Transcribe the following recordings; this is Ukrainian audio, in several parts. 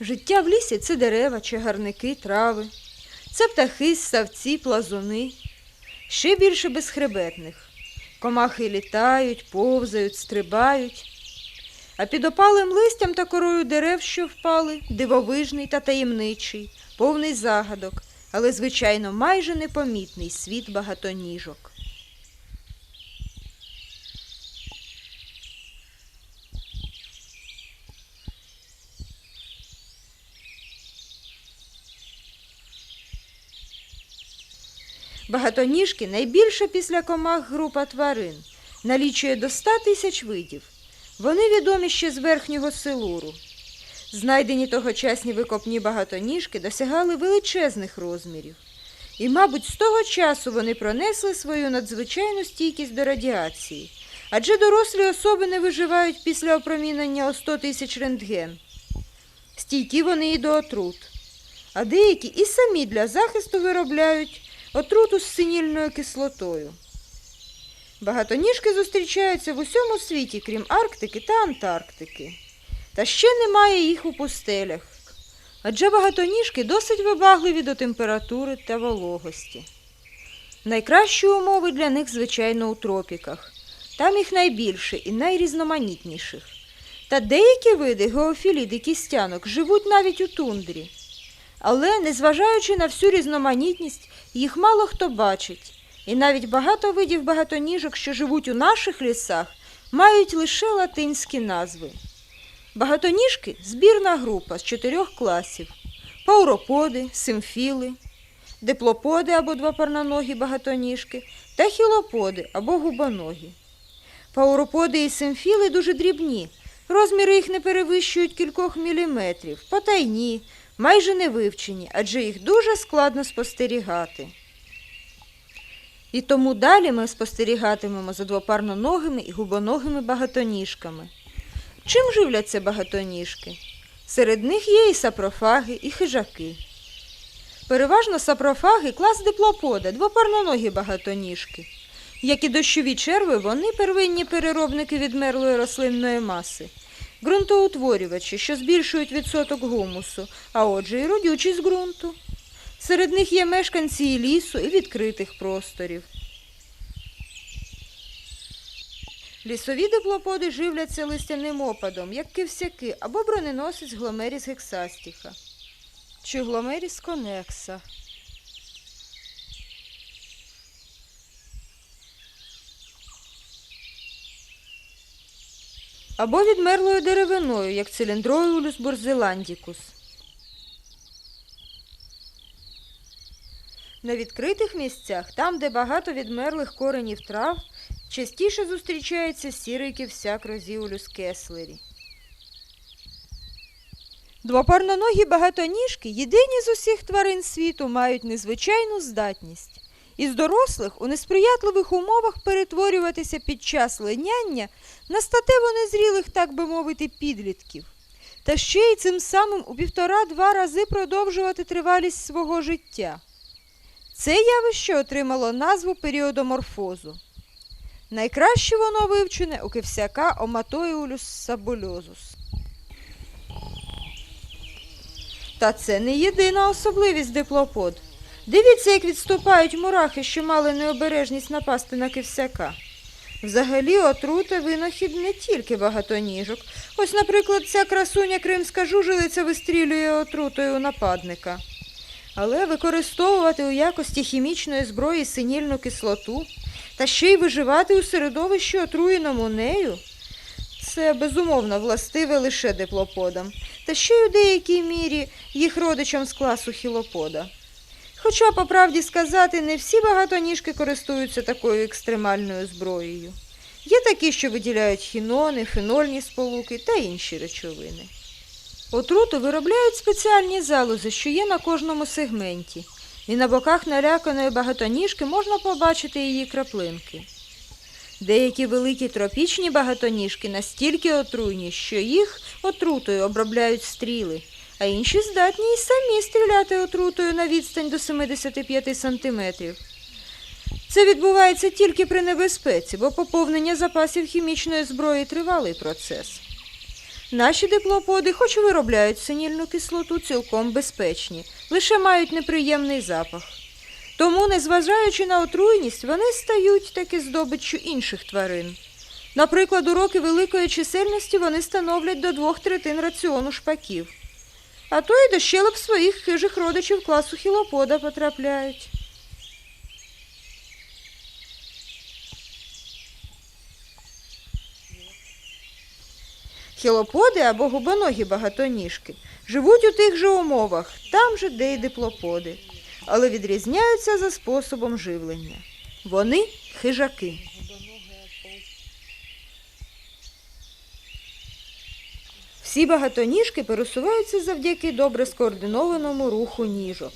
Життя в лісі це дерева, чагарники, трави. Це птахи, ссавці, плазуни. Ще більше безхребетних. Комахи літають, повзають, стрибають. А під опалим листям та корою дерев, що впали, дивовижний та таємничий, повний загадок, але, звичайно, майже непомітний світ багатоніжок. Багатоніжки найбільша після комах група тварин, налічує до 100 тисяч видів. Вони відомі ще з верхнього силуру. Знайдені тогочасні викопні багатоніжки досягали величезних розмірів. І, мабуть, з того часу вони пронесли свою надзвичайну стійкість до радіації, адже дорослі особи не виживають після опромінення о 100 тисяч рентген. Стійкі вони і до отрут, а деякі і самі для захисту виробляють отруту з синільною кислотою. Багатоніжки зустрічаються в усьому світі, крім Арктики та Антарктики. Та ще немає їх у пустелях. Адже багатоніжки досить вибагливі до температури та вологості. Найкращі умови для них, звичайно, у тропіках. Там їх найбільше і найрізноманітніших. Та деякі види геофілід і кістянок живуть навіть у тундрі. Але, незважаючи на всю різноманітність, їх мало хто бачить. І навіть багато видів багатоніжок, що живуть у наших лісах, мають лише латинські назви. Багатоніжки збірна група з чотирьох класів: пауроподи, симфіли, диплоподи або двопарноногі багатоніжки та хілоподи або губоногі. Пауроподи і симфіли дуже дрібні, розміри їх не перевищують кількох міліметрів, потайні, майже не вивчені, адже їх дуже складно спостерігати. І тому далі ми спостерігатимемо за двопарноногими і губоногими багатоніжками. Чим живляться багатоніжки? Серед них є і сапрофаги, і хижаки. Переважно сапрофаги клас диплопода, двопарноногі багатоніжки. Як і дощові черви, вони первинні переробники відмерлої рослинної маси, ґрунтоутворювачі, що збільшують відсоток гумусу, а отже і родючість ґрунту. Серед них є мешканці і лісу, і відкритих просторів. Лісові диплоподи живляться листяним опадом, як кивсяки або броненосець гломеріс гексастіха чи гломеріс конекса. Або відмерлою деревиною, як циліндроюлюс борзеландікус. На відкритих місцях, там, де багато відмерлих коренів трав, частіше зустрічається сірий ківсяк розіулюс кеслері. Двопарноногі багатоніжки, єдині з усіх тварин світу, мають незвичайну здатність. Із дорослих у несприятливих умовах перетворюватися під час линяння на статево незрілих, так би мовити, підлітків. Та ще й цим самим у півтора-два рази продовжувати тривалість свого життя. Це явище отримало назву періодоморфозу. Найкраще воно вивчене у кивсяка Оматоіулюс сабульозус. Та це не єдина особливість диплопод. Дивіться, як відступають мурахи, що мали необережність напасти на кивсяка. Взагалі, отрута винахід не тільки багатоніжок. Ось, наприклад, ця красуня кримська жужелиця вистрілює отрутою нападника. Але використовувати у якості хімічної зброї синільну кислоту та ще й виживати у середовищі отруєному нею це безумовно властиве лише диплоподам, та ще й у деякій мірі їх родичам з класу хілопода. Хоча, по правді сказати, не всі багатоніжки користуються такою екстремальною зброєю. Є такі, що виділяють хінони, фенольні сполуки та інші речовини. Отруту виробляють спеціальні залози, що є на кожному сегменті, і на боках наляканої багатоніжки можна побачити її краплинки. Деякі великі тропічні багатоніжки настільки отруйні, що їх отрутою обробляють стріли, а інші здатні й самі стріляти отрутою на відстань до 75 сантиметрів. Це відбувається тільки при небезпеці, бо поповнення запасів хімічної зброї тривалий процес. Наші диплоподи, хоч і виробляють синільну кислоту, цілком безпечні, лише мають неприємний запах. Тому, незважаючи на отруйність, вони стають таки здобиччю інших тварин. Наприклад, у роки великої чисельності вони становлять до двох третин раціону шпаків, а то й до щелеп своїх хижих родичів класу хілопода потрапляють. Хілоподи або губоногі багатоніжки живуть у тих же умовах, там же, де й диплоподи, але відрізняються за способом живлення. Вони хижаки. Всі багатоніжки пересуваються завдяки добре скоординованому руху ніжок.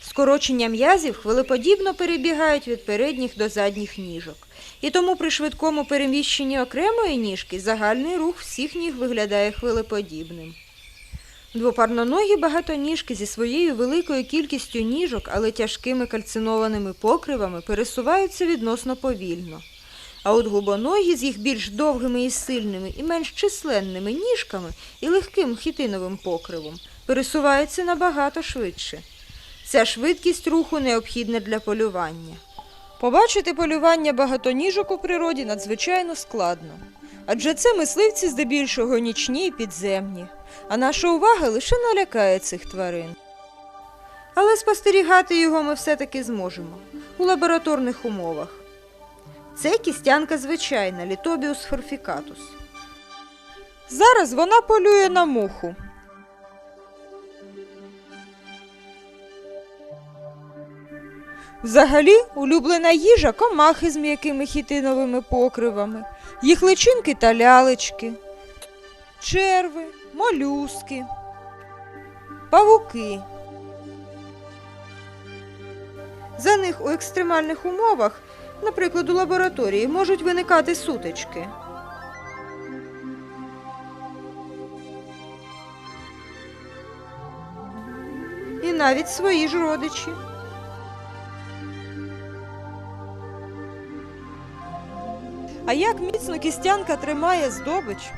Скорочення м'язів хвилеподібно перебігають від передніх до задніх ніжок. І тому при швидкому переміщенні окремої ніжки загальний рух всіх ніг виглядає хвилеподібним. Двопарноногі багатоніжки зі своєю великою кількістю ніжок, але тяжкими кальцинованими покривами пересуваються відносно повільно. А от губоногі з їх більш довгими і сильними і менш численними ніжками і легким хітиновим покривом пересуваються набагато швидше. Ця швидкість руху необхідна для полювання. Побачити полювання багатоніжок у природі надзвичайно складно. Адже це мисливці здебільшого нічні і підземні, а наша увага лише налякає цих тварин. Але спостерігати його ми все-таки зможемо у лабораторних умовах. Це кістянка звичайна, літобіус форфікатус. Зараз вона полює на муху. Взагалі, улюблена їжа комахи з м'якими хітиновими покривами, їх личинки та лялечки, черви, молюски, павуки. За них у екстремальних умовах, наприклад, у лабораторії, можуть виникати сутички. І навіть свої ж родичі. А як міцно кістянка тримає здобич,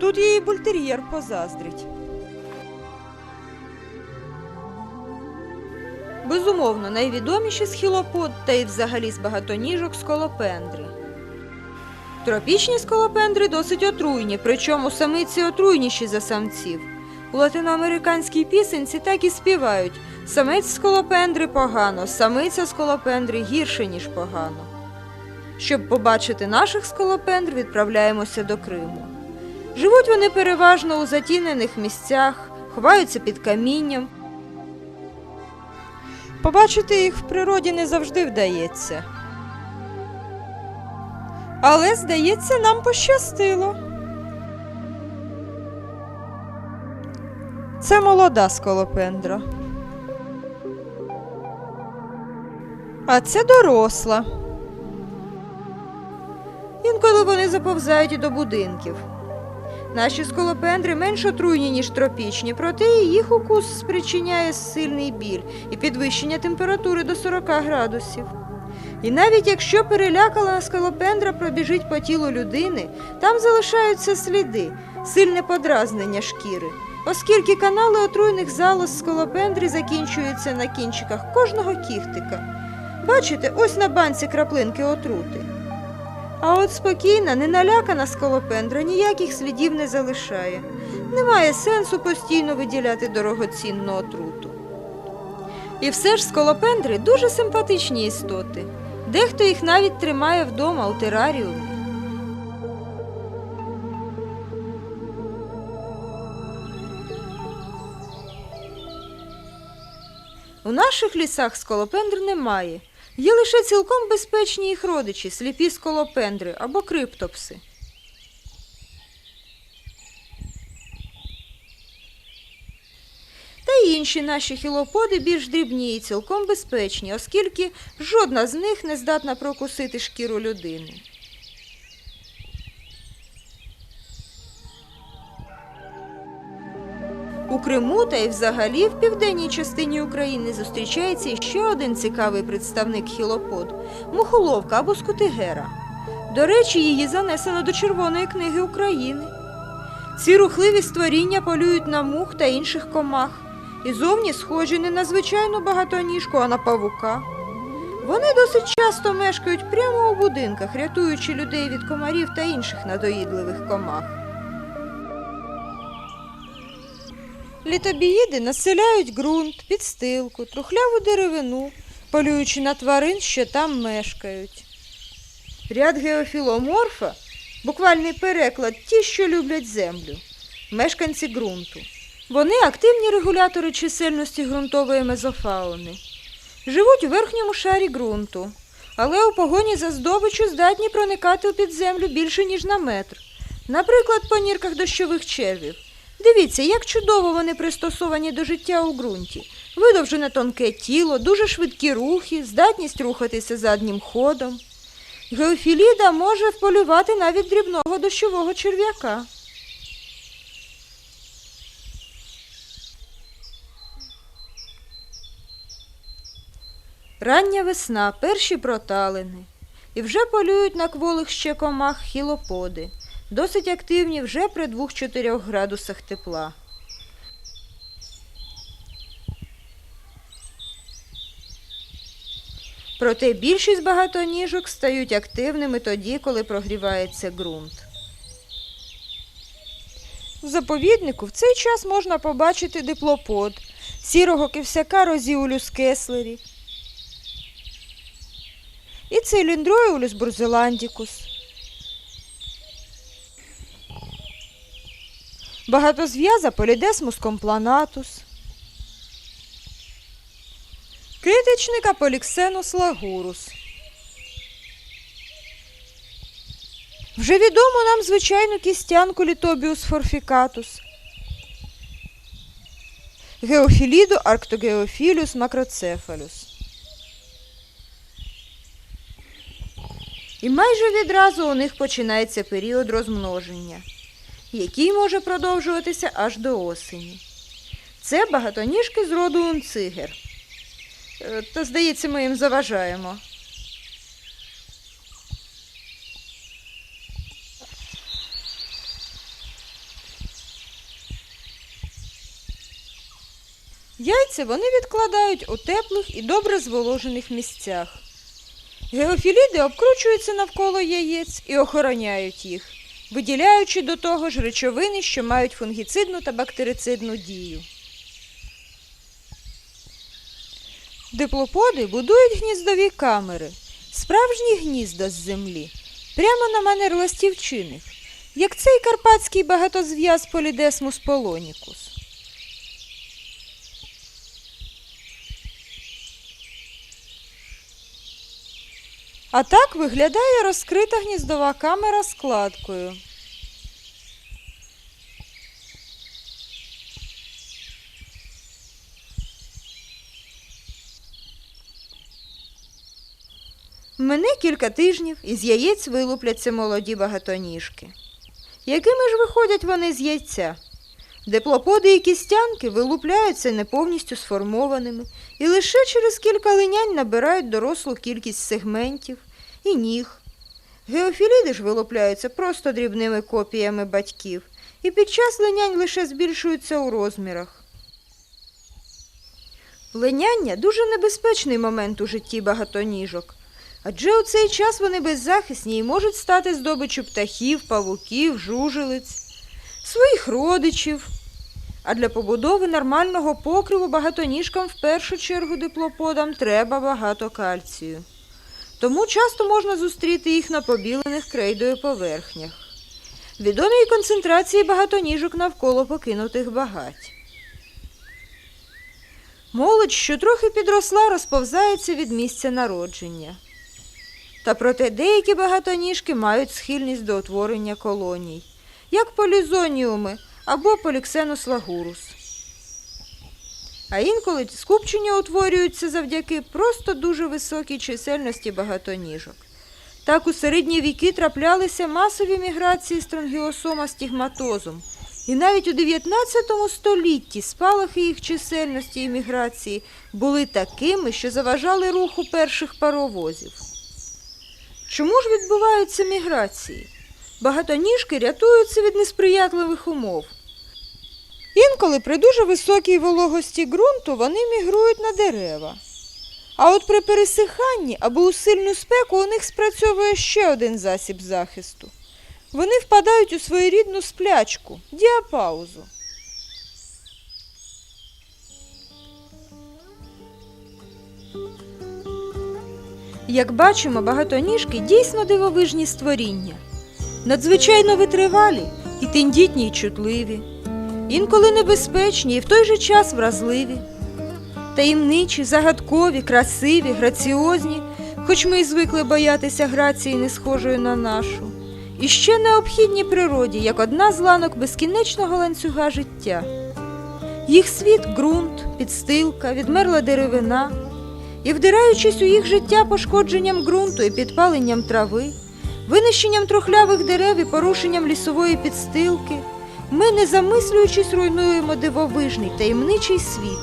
тут її бультер'єр позаздрить. Безумовно, найвідоміші з хілопод та й взагалі з багатоніжок сколопендри. Тропічні сколопендри досить отруйні, причому самиці отруйніші за самців. У латиноамериканській пісенці так і співають самець сколопендри погано, самиця сколопендри гірше, ніж погано. Щоб побачити наших сколопендр, відправляємося до Криму. Живуть вони переважно у затінених місцях, ховаються під камінням. Побачити їх в природі не завжди вдається. Але, здається, нам пощастило. Це молода сколопендра. А це доросла. Інколи вони заповзають і до будинків. Наші сколопендри менш отруйні, ніж тропічні, проте і їх укус спричиняє сильний біль і підвищення температури до 40 градусів. І навіть якщо перелякана скалопендра пробіжить по тілу людини, там залишаються сліди, сильне подразнення шкіри, оскільки канали отруйних залоз скалопендри закінчуються на кінчиках кожного кіхтика. Бачите, ось на банці краплинки отрути. А от спокійна, неналякана скалопендра ніяких слідів не залишає. Немає сенсу постійно виділяти дорогоцінну отруту. І все ж скалопендри дуже симпатичні істоти. Дехто їх навіть тримає вдома у тераріумі. У наших лісах скалопендр немає. Є лише цілком безпечні їх родичі, сліпі сколопендри або криптопси. Та й інші наші хілоподи більш дрібні і цілком безпечні, оскільки жодна з них не здатна прокусити шкіру людини. У Криму та й взагалі в південній частині України зустрічається ще один цікавий представник хілопод мухоловка або скутигера. До речі, її занесено до Червоної книги України. Ці рухливі створіння полюють на мух та інших комах і зовні схожі не на звичайну багатоніжку, а на павука. Вони досить часто мешкають прямо у будинках, рятуючи людей від комарів та інших надоїдливих комах. Літобіїди населяють ґрунт, підстилку, трухляву деревину, полюючи на тварин, що там мешкають. Ряд геофіломорфа, буквальний переклад ті, що люблять землю, мешканці ґрунту. Вони активні регулятори чисельності ґрунтової мезофауни. Живуть у верхньому шарі ґрунту, але у погоні за здобичу здатні проникати у підземлю більше, ніж на метр. Наприклад, по нірках дощових червів. Дивіться, як чудово вони пристосовані до життя у ґрунті. Видовжене тонке тіло, дуже швидкі рухи, здатність рухатися заднім ходом. Геофіліда може вполювати навіть дрібного дощового черв'яка. Рання весна, перші проталини. І вже полюють на кволих ще комах хілоподи, досить активні вже при 2-4 градусах тепла. Проте більшість багатоніжок стають активними тоді, коли прогрівається ґрунт. В заповіднику в цей час можна побачити диплопод, сірого кивсяка розіулюс кеслері і циліндроюлюс бурзеландікус. Багатозв'яза полідесмус компланатус. Китичника поліксенус лагурус. Вже відомо нам звичайну кістянку літобіус форфікатус. Геофіліду арктогеофілюс макроцефалюс. І майже відразу у них починається період розмноження, який може продовжуватися аж до осені. Це багатоніжки з роду унцигер. Е, Та, здається, ми їм заважаємо. Яйця вони відкладають у теплих і добре зволожених місцях. Геофіліди обкручуються навколо яєць і охороняють їх, виділяючи до того ж речовини, що мають фунгіцидну та бактерицидну дію. Диплоподи будують гніздові камери, справжні гнізда з землі, прямо на манер ластівчиних, як цей карпатський багатозв'яз полідесмус полонікус. А так виглядає розкрита гніздова камера з кладкою. Мине кілька тижнів і з яєць вилупляться молоді багатоніжки. Якими ж виходять вони з яйця? Диплоподи і кістянки вилупляються не повністю сформованими і лише через кілька линянь набирають дорослу кількість сегментів і ніг. Геофіліди ж вилупляються просто дрібними копіями батьків і під час линянь лише збільшуються у розмірах. Линяння дуже небезпечний момент у житті багатоніжок, адже у цей час вони беззахисні і можуть стати здобиччю птахів, павуків, жужелиць, своїх родичів. А для побудови нормального покриву багатоніжкам в першу чергу диплоподам треба багато кальцію. Тому часто можна зустріти їх на побілених крейдою поверхнях. Відомі й концентрації багатоніжок навколо покинутих багать. Молодь, що трохи підросла, розповзається від місця народження. Та проте деякі багатоніжки мають схильність до утворення колоній, як полізоніуми або поліксенус лагурус. А інколи скупчення утворюються завдяки просто дуже високій чисельності багатоніжок. Так у середні віки траплялися масові міграції стронгіосома стігматозум, і навіть у 19 столітті спалахи їх чисельності і міграції були такими, що заважали руху перших паровозів. Чому ж відбуваються міграції? Багатоніжки рятуються від несприятливих умов. Інколи при дуже високій вологості ґрунту вони мігрують на дерева. А от при пересиханні або у сильну спеку у них спрацьовує ще один засіб захисту. Вони впадають у своєрідну сплячку діапаузу. Як бачимо, багатоніжки дійсно дивовижні створіння, надзвичайно витривалі і тендітні й чутливі, інколи небезпечні і в той же час вразливі, таємничі, загадкові, красиві, граціозні, хоч ми й звикли боятися грації, не схожої на нашу, і ще необхідні природі, як одна з ланок безкінечного ланцюга життя. Їх світ ґрунт, підстилка, відмерла деревина. І вдираючись у їх життя пошкодженням ґрунту і підпаленням трави, винищенням трухлявих дерев і порушенням лісової підстилки, ми, не замислюючись, руйнуємо дивовижний таємничий світ.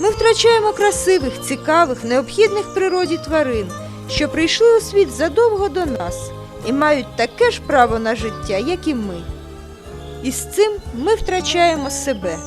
Ми втрачаємо красивих, цікавих, необхідних природі тварин, що прийшли у світ задовго до нас і мають таке ж право на життя, як і ми. І з цим ми втрачаємо себе.